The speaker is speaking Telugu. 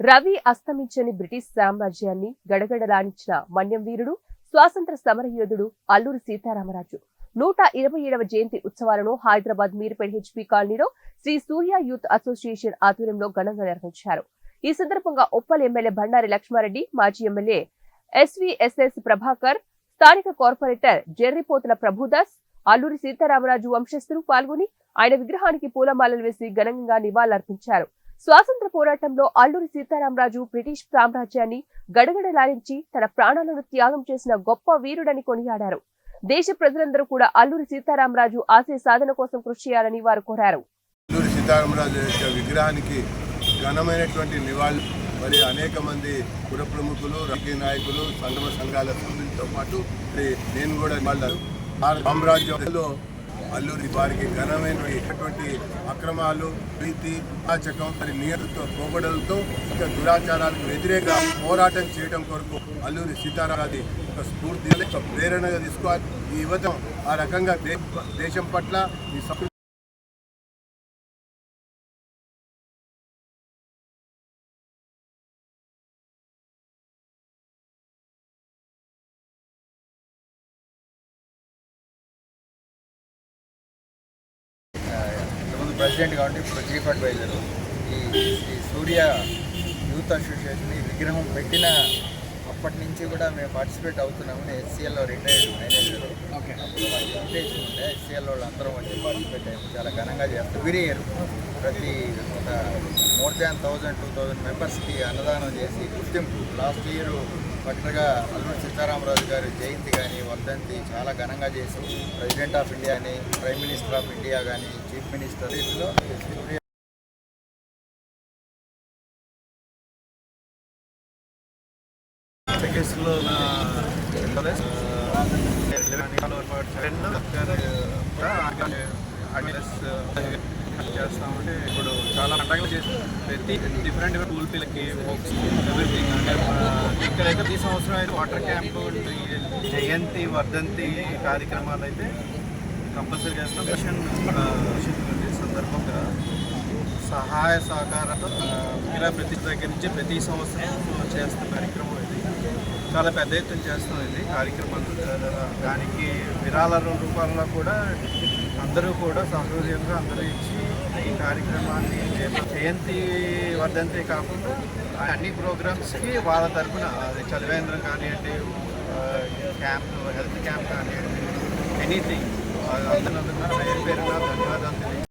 రవి అస్తమించని బ్రిటిష్ సామ్రాజ్యాన్ని గడగడలాడించిన మన్యం వీరుడు స్వాతంత్ర సమరయోధుడు అల్లూరి సీతారామరాజు. నూట ఇరవై ఏడవ జయంతి ఉత్సవాలను హైదరాబాద్ మీర్పేట్ హెచ్పీ కాలనీలో శ్రీ సూర్య యూత్ అసోసియేషన్ ఆధ్వర్యంలో ఘనంగా నిర్వహించారు. ఈ సందర్భంగా ఉప్పల్ ఎమ్మెల్యే బండారి లక్ష్మారెడ్డి మాజీ ఎమ్మెల్యే ఎస్వీఎస్ఎస్ ప్రభాకర్ స్థానిక కార్పొరేటర్ జెర్రిపోతుల ప్రభుదాస్ అల్లూరి సీతారామరాజు వంశస్థులు పాల్గొని ఆయన విగ్రహానికి పూలమాలలు వేసి ఘనంగా నివాళులర్పించారు. స్వాతంత్ర పోరాటంలో అల్లూరి సీతారామరాజు బ్రిటిష్ సామ్రాజ్యాన్ని గడగడలాడించి తన ప్రాణాలను త్యాగం చేసిన గొప్ప వీరుడని కొనియాడారు. దేశ ప్రజలందరూ కూడా అల్లూరి సీతారామరాజు ఆశయ సాధన కోసం కృషి చేయాలని వారు కోరారు. అల్లూరి సీతారామరాజు యొక్క విగ్రహానికి ఘనమైనటువంటి నివాళులు మరి అనేక మంది పుర ప్రముఖులు రాజకీయ నాయకులు సంఘ సంఘాల సభ్యులతో పాటు నేను కూడా వాళ్ళ సామ్రాజ్యంలో అల్లూరి వారికి ఘనమైన ఎటువంటి అక్రమాలు ప్రీతి అరాచకం మరి నియతతో పోగొడలతో ఇంకా దురాచారాలకు వ్యతిరేకంగా పోరాటం చేయడం కొరకు అల్లూరి సీతారామరాజు ఒక స్ఫూర్తి ఒక ప్రేరణగా తీసుకోవాలి. ఈ యువత ఆ రకంగా దేశం పట్ల ఈ ప్రెసిడెంట్ కాబట్టి ఇప్పుడు చీఫ్ అడ్వైజర్ ఈ ఈ సూర్య యూత్ అసోసియేషన్ ఈ విగ్రహం పెట్టిన అప్పటి నుంచి కూడా మేము పార్టిసిపేట్ అవుతున్నాము. ఎస్సీఎల్లో రిటైర్డ్ మేనేజర్ అప్పుడు మాకు ఇన్విటేషన్ ఉండే ఎస్సీఎల్ వాళ్ళు అందరం వచ్చి పార్టిసిపేట్ అయ్యాము చాలా ఘనంగా చేస్తాం ఎవ్రీ ఇయర్ ప్రతి ఒక more than thousand two thousand మెంబర్స్కి అన్నదానం చేసి గుర్తింపు. లాస్ట్ ఇయర్ పట్టగా అల్లూరి సీతారామరాజు గారి జయంతి కానీ వర్ధంతి చాలా ఘనంగా చేసి ప్రెసిడెంట్ ఆఫ్ ఇండియా కానీ ప్రైమ్ మినిస్టర్ ఆఫ్ ఇండియా కానీ చీఫ్ మినిస్టర్ వీటిలో కేసులో నా చేస్తామంటే ఇప్పుడు చాలా పండగలు చేసి ప్రతి డిఫరెంట్ స్కూల్ పిల్లకి బుక్స్ ఎవ్రీథింగ్ అంటే ఇక్కడైతే ఈ సంవత్సరం అయితే వాటర్ క్యాంప్ జయంతి వర్ధంతి కార్యక్రమాలు అయితే కంపల్సరీ చేస్తాం. మిషన్ సందర్భంగా సహాయ సహకారంతో ఆ, ఇలా ప్రతి దగ్గర నుంచి ప్రతి సంవత్సరం చేస్తున్న కార్యక్రమం ఇది. చాలా పెద్ద ఎత్తున చేస్తాం ఇది. కార్యక్రమం దానికి విరాళ రూపాల్లో కూడా అందరూ కూడా సహృదయంగా అందరూ ఇచ్చి ఈ కార్యక్రమాన్ని జయంతి వర్ధంతి కాకుండా అన్ని ప్రోగ్రామ్స్కి వాళ్ళ తరఫున అది చదివేంద్రం కానివ్వండి క్యాంప్ హెల్త్ క్యాంప్ కానివ్వండి ఎనీథింగ్ అందరూ పేరు పేరున ధన్యవాదాలు తెలియజేస్తున్నాను.